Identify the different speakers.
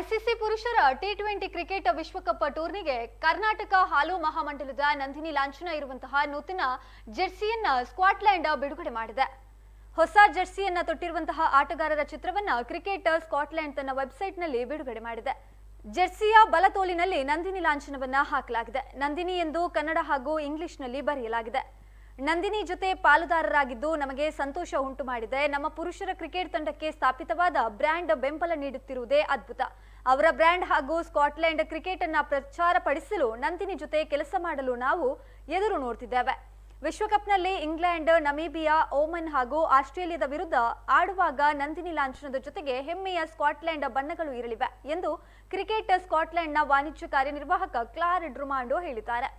Speaker 1: ICC ಪುರುಷರ T twenty cricket ವಿಶ್ವಕಪ್ ಟೂರ್ನಿಗೆ ಕರ್ನಾಟಕ ಹಾಲು ಮಹಾಮಂಡಲದ ನಂದಿನಿ ಲಾಂಛನ ಇರುವಂತಹ ನೂತನ ಜೆರ್ಸಿಯನ್ನ ಸ್ಕಾಟ್ಲೆಂಡ್ ಬಿಡುಗಡೆ ಮಾಡಿದೆ. ಹೊಸ ಜೆರ್ಸಿಯನ್ನ ತೊಟ್ಟಿರುವಂತಹ ಆಟಗಾರರ ಚಿತ್ರವನ್ನ ಕ್ರಿಕೆಟ್ ಸ್ಕಾಟ್ಲೆಂಡ್ ತನ್ನ ವೆಬ್ಸೈಟ್ನಲ್ಲಿ ಬಿಡುಗಡೆ ಮಾಡಿದೆ. ಜೆರ್ಸಿಯ ಬಲತೋಲಿನಲ್ಲಿ ನಂದಿನಿ ಲಾಂಛನವನ್ನ ಹಾಕಲಾಗಿದೆ. ನಂದಿನಿ ಎಂದು ಕನ್ನಡ ಹಾಗೂ ಇಂಗ್ಲಿಷ್ನಲ್ಲಿ ಬರೆಯಲಾಗಿದೆ. ನಂದಿನಿ ಜೊತೆ ಪಾಲುದಾರರಾಗಿದ್ದು ನಮಗೆ ಸಂತೋಷ ಉಂಟು ಮಾಡಿದೆ. ನಮ್ಮ ಪುರುಷರ ಕ್ರಿಕೆಟ್ ತಂಡಕ್ಕೆ ಸ್ಥಾಪಿತವಾದ ಬ್ರ್ಯಾಂಡ್ ಬೆಂಬಲ ನೀಡುತ್ತಿರುವುದೇ ಅದ್ಭುತ. ಅವರ ಬ್ರ್ಯಾಂಡ್ ಹಾಗೂ ಸ್ಕಾಟ್ಲೆಂಡ್ ಕ್ರಿಕೆಟ್ ಅನ್ನ ಪ್ರಚಾರ ಪಡಿಸಲು ನಂದಿನಿ ಜೊತೆ ಕೆಲಸ ಮಾಡಲು ನಾವು ಎದುರು ನೋಡ್ತಿದ್ದೇವೆ. ವಿಶ್ವಕಪ್ನಲ್ಲಿ ಇಂಗ್ಲೆಂಡ್, ನಮೀಬಿಯಾ ಓಮನ್ ಹಾಗೂ ಆಸ್ಟ್ರೇಲಿಯಾದ ವಿರುದ್ಧ ಆಡುವಾಗ ನಂದಿನಿ ಲಾಂಛನದ ಜೊತೆಗೆ ಹೆಮ್ಮೆಯ ಸ್ಕಾಟ್ಲೆಂಡ್ ಬಣ್ಣಗಳು ಇರಲಿವೆ ಎಂದು ಕ್ರಿಕೆಟ್ ಸ್ಕಾಟ್ಲೆಂಡ್ನ ವಾಣಿಜ್ಯ ಕಾರ್ಯನಿರ್ವಾಹಕ ಕ್ಲಾರ್ ಡ್ರುಮಾಂಡೋ ಹೇಳಿದ್ದಾರೆ.